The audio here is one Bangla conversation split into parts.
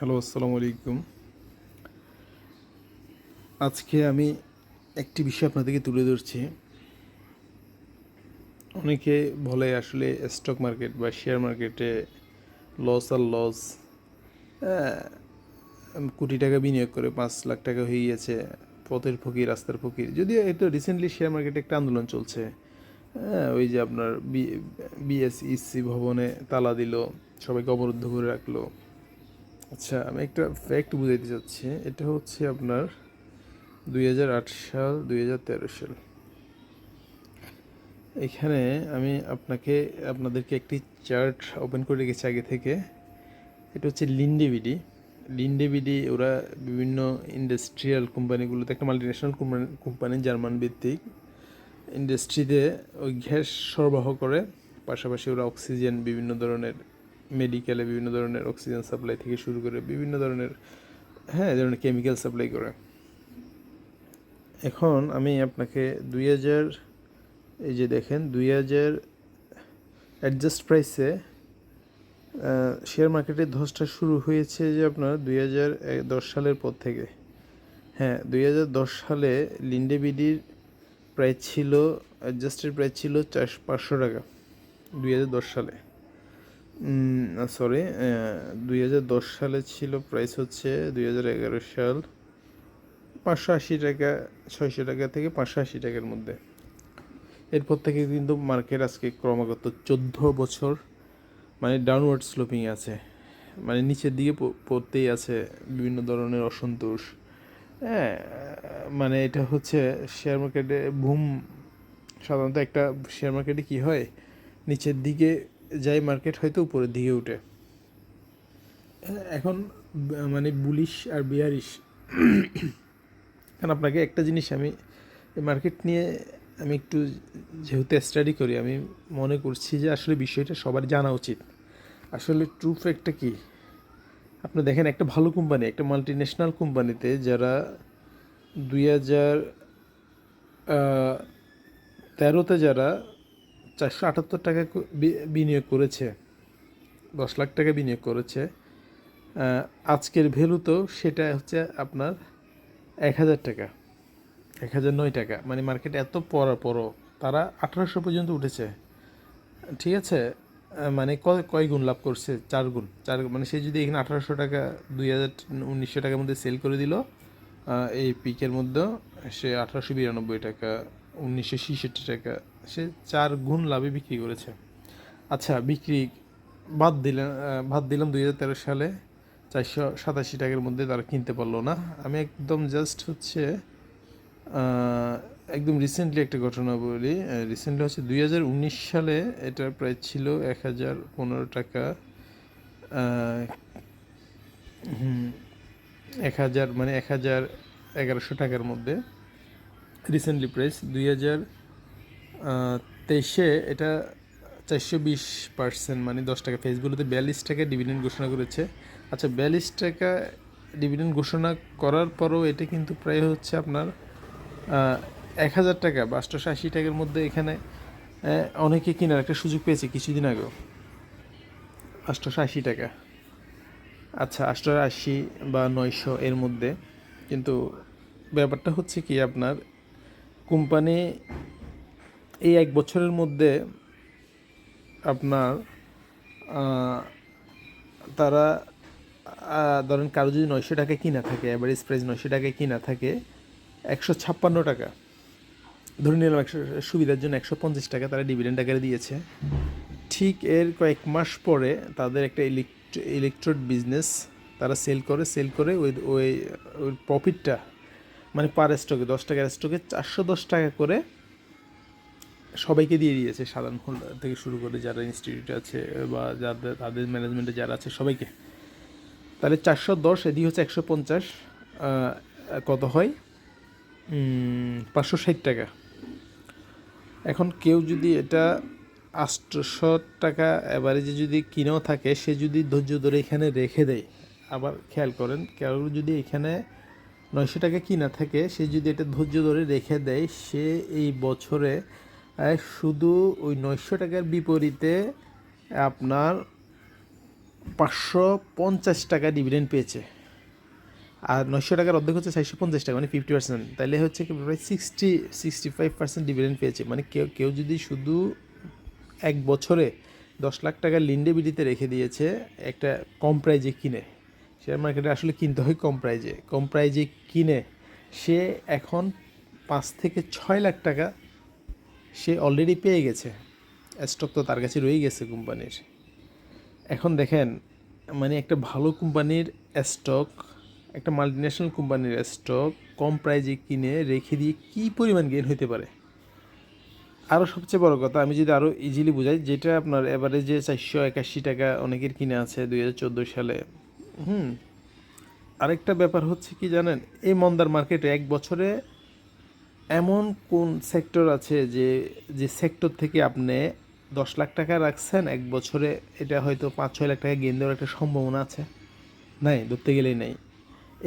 হ্যালো, আসসালামু আলাইকুম। আজকে আমি একটি বিষয় আপনাদেরকে তুলে ধরছি। অনেকে বলে আসলে স্টক মার্কেট বা শেয়ার মার্কেটে লস আর লস কোটি টাকা বিনিয়োগ করে পাঁচ লাখ টাকা হয়ে গিয়েছে পথের ফকির, রাস্তার ফকির। যদিও এটা রিসেন্টলি শেয়ার মার্কেটে একটা আন্দোলন চলছে। হ্যাঁ ওই যে আপনার বিএসইসি ভবনে তালা দিল, সবাইকে অবরুদ্ধ করে রাখল। আচ্ছা আমি একটা ফ্যাক্ট বুঝাইতে চাচ্ছি। এটা হচ্ছে আপনার দুই হাজার আট সাল, দুই হাজার তেরো সাল। এখানে আমি আপনাকে, আপনাদেরকে একটি চার্ট ওপেন করে রেখেছি আগে থেকে। এটা হচ্ছে লিন্ডেবিডি লিন্ডেবিডি ওরা বিভিন্ন ইন্ডাস্ট্রিয়াল কোম্পানিগুলোতে একটা মাল্টিন্যাশনাল কোম্পানি জার্মান ভিত্তিক। ইন্ডাস্ট্রিতে ওই গ্যাস সরবরাহ করে, পাশাপাশি ওরা অক্সিজেন বিভিন্ন ধরনের মেডিকেলে বিভিন্ন ধরনের অক্সিজেন সাপ্লাই থেকে শুরু করে বিভিন্ন ধরনের হ্যাঁ ধরনের কেমিক্যাল সাপ্লাই করে। এখন আমি আপনাকে দুই হাজার, এই যে দেখেন, দুই হাজার অ্যাডজাস্ট প্রাইসে শেয়ার মার্কেটের ধসটা শুরু হয়েছে যে আপনার দুই হাজার দশ সালের পর থেকে। হ্যাঁ দুই হাজার দশ সালে লিন্ডেবিডির প্রাইস ছিল অ্যাডজাস্টের প্রাইস ছিল চারশো, পাঁচশো টাকা দুই হাজার দশ সালে। সরি দুই হাজার দশ সালে ছিল প্রাইস হচ্ছে দুই হাজার এগারো সাল পাঁচশো আশি টাকা, ছয়শো টাকা থেকে পাঁচশো আশি টাকার মধ্যে। এরপর থেকে কিন্তু মার্কেট আজকে ক্রমাগত চোদ্দ বছর মানে ডাউনওয়ার্ড স্লোপিং আছে। মানে নিচের দিকে পড়তেই আছে বিভিন্ন ধরনের অসন্তোষ। হ্যাঁ মানে এটা হচ্ছে শেয়ার মার্কেটে বুম সাধারণত একটা শেয়ার মার্কেটে কি হয়? নিচের দিকে যাই মার্কেট হয়তো উপরের দিকে উঠে। এখন মানে বুলিশ আর বিয়ারিশ কারণ আপনাকে একটা জিনিস আমি মার্কেট নিয়ে আমি একটু যেহেতু স্টাডি করি, আমি মনে করছি যে আসলে বিষয়টা সবার জানা উচিত। আসলে ট্রু ফ্যাক্টটা কী? আপনি দেখেন একটা ভালো কোম্পানি একটা মাল্টি ন্যাশনাল কোম্পানিতে যারা দুই হাজার তেরোতে যারা চারশো আটাত্তর টাকা বিনিয়োগ করেছে। দশ লাখ টাকা বিনিয়োগ করেছে। আজকের ভ্যালু তো সেটা হচ্ছে আপনার এক হাজার টাকা। এক হাজার নয় টাকা। মানে মার্কেট এত পড়ার পরও তারা আঠারোশো পর্যন্ত উঠেছে। ঠিক আছে? মানে কয় গুণ লাভ করছে? চার গুণ। চার মানে সে যদি এখানে আঠারোশো টাকা, দুই হাজার উনিশশো টাকার মধ্যে সেল করে দিল এই পিকের মধ্যে সে আঠারোশো বিরানব্বই টাকা উনিশশো ছেষট্টি টাকা। সে চার গুণ লাভে বিক্রি করেছে। আচ্ছা বিক্রি বাদ দিলেন বাদ দিলাম দুই হাজার তেরো সালে। চারশো সাতাশি টাকার মধ্যে তারা কিনতে পারল না। আমি একদম জাস্ট হচ্ছে একদম রিসেন্টলি একটা ঘটনা বলি। রিসেন্টলি হচ্ছে দুই হাজার উনিশ সালে এটার প্রাইস ছিল এক হাজার পনেরো টাকা। এক হাজার মানে এক হাজার এগারোশো টাকার মধ্যে। রিসেন্টলি প্রাইস দুই হাজার তেইশে এটা চারশো বিশ পার্সেন্ট মানে দশ টাকা। ফেসবুকতে বিয়াল্লিশ টাকা ডিভিডেন্ড ঘোষণা করেছে। আচ্ছা বিয়াল্লিশ টাকা ডিভিডেন্ড ঘোষণা করার পরও এটা কিন্তু প্রায় হচ্ছে আপনার এক হাজার টাকা বা আটশোশো আশি টাকার মধ্যে এখানে অনেকে কেনার একটা সুযোগ পেয়েছে কিছুদিন আগেও। আটশোশো আশি টাকা। আচ্ছা আটশোশো আশি বা নয়শো এর মধ্যে। কিন্তু ব্যাপারটা হচ্ছে কি আপনার কোম্পানি এই এক বছরের মধ্যে আপনার তারা ধরেন কারও যদি নয়শো টাকা কিনা থাকে অ্যাভারেজ প্রাইস নয়শো টাকায় কিনা থাকে, একশো ছাপ্পান্ন টাকা। ধরে নিলাম একশো, সুবিধার জন্য একশো পঞ্চাশ টাকা তারা ডিভিডেন্ড আকারে দিয়েছে। ঠিক এর কয়েক মাস পরে তাদের একটা ইলেকট্রো ইলেকট্রোড বিজনেস তারা সেল করে সেল করে ওই ওই প্রফিটটা মানে পার স্টকে দশ টাকার স্টকে চারশো দশ টাকা করে সবাইকে দিয়ে দিয়েছে সাধারণ হোল্ডার থেকে শুরু করে যারা ইনস্টিটিউট আছে বা যাদের, তাদের ম্যানেজমেন্টে যারা আছে সবাইকে। তাহলে চারশো দশ এদিকে হচ্ছে একশো পঞ্চাশ কত হয়? পাঁচশো ষাট টাকা। এখন কেউ যদি এটা আটশো টাকা অ্যাভারেজে যদি কিনেও থাকে, সে যদি ধৈর্য ধরে এখানে রেখে দেয়, আবার খেয়াল করেন, কেউ যদি এখানে নয়শো টাকা কিনা থাকে সে যদি এটা ধৈর্য ধরে রেখে দেয়, সে এই বছরে শুধু ওই নয়শো টাকার বিপরীতে আপনার পাঁচশো পঞ্চাশ টাকা ডিভিডেন্ড পেয়েছে। আর নয়শো টাকার অর্ধেক হচ্ছে চারশো পঞ্চাশ টাকা মানে ফিফটি পার্সেন্ট তাহলে হচ্ছে প্রায় sixty sixty five percent dividend পেয়েছে। মানে কেউ কেউ যদি শুধু এক বছরে দশ লাখ টাকা লিন্ডে বিডিতে রেখে দিয়েছে, একটা কম প্রাইজে কিনে। শেয়ার মার্কেটে আসলে কিনতে হয় কম প্রাইজে। কম প্রাইজে কিনে সে এখন পাঁচ থেকে ছয় লাখ টাকা সে অলরেডি পেয়ে গেছে। স্টক তো তার কাছে রয়ে গেছে কোম্পানির। এখন দেখেন মানে একটা ভালো কোম্পানির স্টক একটা মাল্টিন্যাশনাল কোম্পানির স্টক কম প্রাইজে কিনে রেখে দিয়ে কী পরিমাণ গেন হতে পারে? আরও সবচেয়ে বড় কথা, আমি যদি আরও ইজিলি বুঝাই, যেটা আপনার এভারেজে চারশো একাশি টাকা অনেকের কিনে আছে দুই হাজার চোদ্দ সালে হুম। আরেকটা ব্যাপার হচ্ছে কি জানেন, এই মন্দার মার্কেটে এক বছরে এমন কোন সেক্টর আছে যে যে সেক্টর থেকে আপনি দশ লাখ টাকা রাখছেন, এক বছরে এটা হয়তো পাঁচ, ছয় লাখ টাকা গেন দেওয়ার একটা সম্ভাবনা আছে? নাই, ধরতে গেলেই নেই।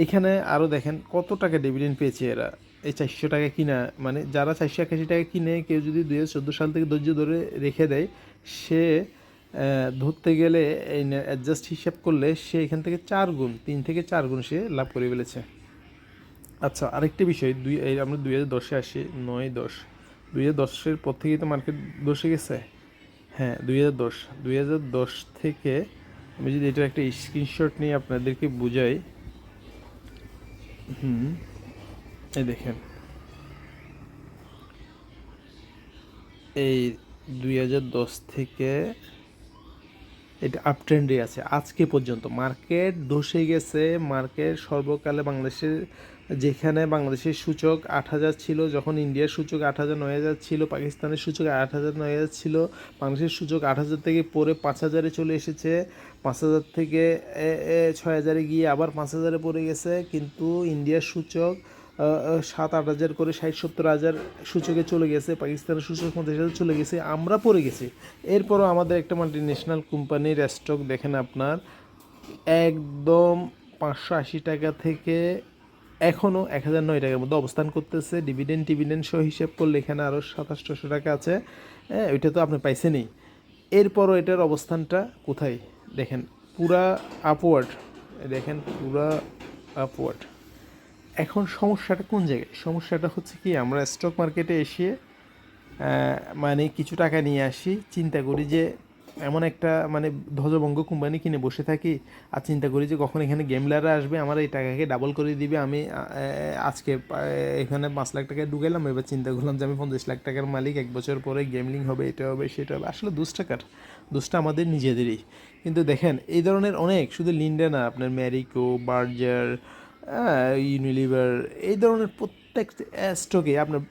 এখানে আরও দেখেন কত টাকা ডিভিডেন্ড পেয়েছে এরা। এই চারশো টাকা কিনা মানে যারা চারশো একাশি টাকা কিনে কেউ যদি দুই হাজার চোদ্দ সাল থেকে ধৈর্য ধরে রেখে দেয়, সে ধরতে গেলে এই অ্যাডজাস্ট হিসাব করলে সে এখান থেকে চার গুণ, তিন থেকে চার গুণ সে লাভ করে ফেলেছে। আচ্ছা আরেকটি বিষয়, দুই, এই আমরা দুই হাজার দশে আসি, নয় দশ। দুই হাজার দশের পর থেকেই তো মার্কেট বসে গেছে। হ্যাঁ দুই হাজার দশ। দুই হাজার দশ থেকে আমি যদি এটার একটা স্ক্রিনশট নিয়ে আপনাদেরকে বুঝাই। হুম, এই দেখেন। এই দুই হাজার দশ থেকে এটা আপ ট্রেন্ডে আছে। আজকে পর্যন্ত মার্কেট ধসে গেছে মার্কেট সর্বকালে বাংলাদেশের, যেখানে বাংলাদেশের সূচক আট হাজার ছিল, যখন ইন্ডিয়ার সূচক আট হাজার নয় হাজার ছিল, পাকিস্তানের সূচক আট হাজার নয় হাজার ছিল, বাংলাদেশের সূচক আট হাজার থেকে পরে পাঁচ হাজারে চলে এসেছে, পাঁচ হাজার থেকে ছয় হাজারে গিয়ে আবার পাঁচ হাজারে পড়ে গেছে, কিন্তু ইন্ডিয়ার সূচক সাত আট হাজার করে ষাট সত্তর হাজার সূচকে চলে গেছে, পাকিস্তানের সূচক পঞ্চাশ হাজার চলে গেছে, আমরা পড়ে গেছি। এরপরও আমাদের একটা মাল্টি ন্যাশনাল কোম্পানির স্টক দেখেন আপনার, একদম পাঁচশো আশি টাকা থেকে এখনও এক হাজার নয় টাকার মধ্যে অবস্থান করতেছে। ডিভিডেন্ড টিভিডেন্ড সহ হিসেব করলে এখানে আরও সাতাশশো টাকা আছে। হ্যাঁ ওইটা তো আপনি পাইছেনই। এরপরও এটার অবস্থানটা কোথায়? দেখেন, পুরা আপওয়ার্ড দেখেন পুরা আপওয়ার্ড এখন সমস্যাটা কোন জায়গায়? সমস্যাটা হচ্ছে কি, আমরা স্টক মার্কেটে এসে মানে কিছু টাকা নিয়ে আসি, চিন্তা করি যে এমন একটা মানে ধ্বজভঙ্গ কোম্পানি কিনে বসে থাকি আর চিন্তা করি যে কখন এখানে গেমলাররা আসবে, আমার এই টাকাকে ডাবল করে দিবে, আমি আজকে এখানে পাঁচ লাখ টাকায় ঢুকাইলাম, এবার চিন্তা করলাম যে আমি পঞ্চাশ লাখ টাকার মালিক, এক বছর পরে গেমলিং হবে, এটা হবে, সেটা হবে। আসলে দুশ টাকার দোষটা আমাদের নিজেদেরই। কিন্তু দেখেন, এই ধরনের অনেক, শুধু লিন্ডে না, আপনার ম্যারিকো বার্জার ইউনিলিভার এই ধরনের প্রত্যেক স্টকে আপনার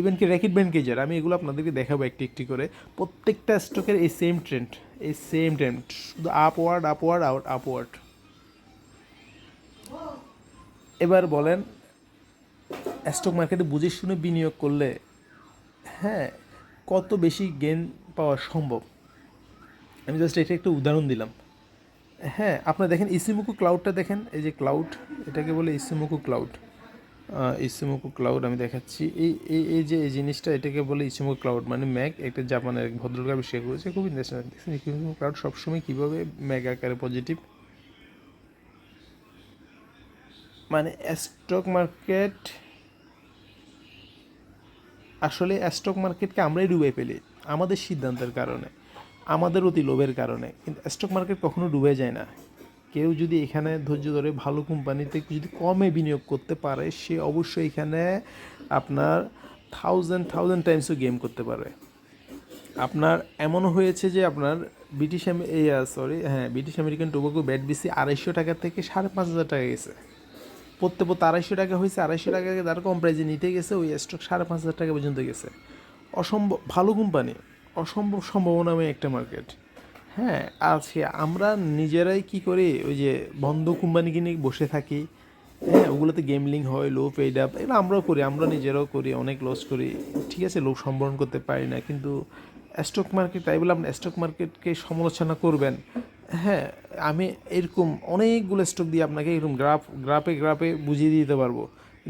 ইভেন কি র্যাকেট ব্যান্ড কেজার আমি এগুলো আপনাদেরকে দেখাবো একটি একটি করে। প্রত্যেকটা স্টকের এই সেম ট্রেন্ড এই সেম ট্রেন্ড শুধু আপওয়ার্ড আপওয়ার্ড আউট আপওয়ার্ড এবার বলেন স্টক মার্কেটে বুঝে শুনে বিনিয়োগ করলে হ্যাঁ কত বেশি গেন পাওয়া সম্ভব? আমি জাস্ট এটা একটা উদাহরণ দিলাম। হ্যাঁ আপনারা দেখেন, ইসিমুকু ক্লাউডটা দেখেন, এই যে ক্লাউড এটাকে বলে ইসিমুকু ক্লাউড ইসিমুকু ক্লাউড আমি দেখাচ্ছি। এই এই এই যে, এই জিনিসটা, এটাকে বলে ইসিমুকু ক্লাউড মানে ম্যাক, একটা জাপানের এক ভদ্রলোক আবিষ্কার করেছে, খুব ইন্টারেস্টিং দেখছেন, ইসিমুকু ক্লাউড সবসময় কীভাবে ম্যাক আকারে পজিটিভ মানে স্টক মার্কেট আসলে স্টক মার্কেটকে আমরাই ডুবে ফেলি, আমাদের সিদ্ধান্তের কারণে। আমাদের অতি লোভের কারণে। কিন্তু স্টক মার্কেট কখনো ডুবে যায় না। কেউ যদি এখানে ধৈর্য ধরে ভালো কোম্পানিতে যদি কমে বিনিয়োগ করতে পারে, সে অবশ্যই এখানে আপনার থাউজেন্ড থাউজেন্ড টাইমসও গেম করতে পারবে আপনার এমনও হয়েছে যে আপনার ব্রিটিশ সরি হ্যাঁ British American tobacco BAT BC আড়াইশো টাকা থেকে সাড়ে পাঁচ হাজার টাকা গেছে। প্রত্যেক প্রত্যেক আড়াইশো টাকা হয়েছে, আড়াইশো টাকা তার কম প্রাইজে নিতে গেছে, ওই স্টক সাড়ে পাঁচ হাজার টাকা পর্যন্ত গেছে। অসম্ভব, ভালো কোম্পানি। অসম্ভব সম্ভাবনাময় একটা মার্কেট হ্যাঁ আজকে আমরা নিজেরাই কি করি? ওই যে বন্ধ কোম্পানি কিনে বসে থাকি। হ্যাঁ ওগুলোতে গেমলিং হয় লো পেড আপ এগুলো আমরাও করি, আমরা নিজেরাও করি, অনেক লস করি। ঠিক আছে, লোক সম্বরণ করতে পারি না, কিন্তু স্টক মার্কেট তাই বলে আপনি স্টক মার্কেটকে সমালোচনা করবেন। হ্যাঁ আমি এরকম অনেকগুলো স্টক দিয়ে আপনাকে এরকম গ্রাফ গ্রাফে গ্রাফে বুঝিয়ে দিতে পারব।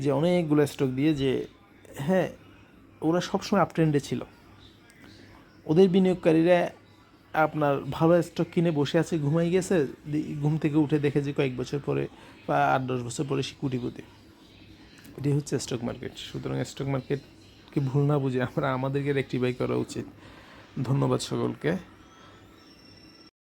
যে অনেকগুলো স্টক দিয়ে যে হ্যাঁ ওরা সবসময় আপ ট্রেন্ডে ছিল। ওদের বিনিয়োগকারীরা আপনার ভালো স্টক কিনে বসে আছে, ঘুমাই গেছে ঘুম থেকে উঠে দেখে যে কয়েক বছর পরে বা আট, দশ বছর পরে সে কুটিপতি। এটি হচ্ছে স্টক মার্কেট সুতরাং স্টক মার্কেটকে ভুল না বুঝে আমরা আমাদেরকে রেক্টিফাই করা উচিত। ধন্যবাদ সকলকে।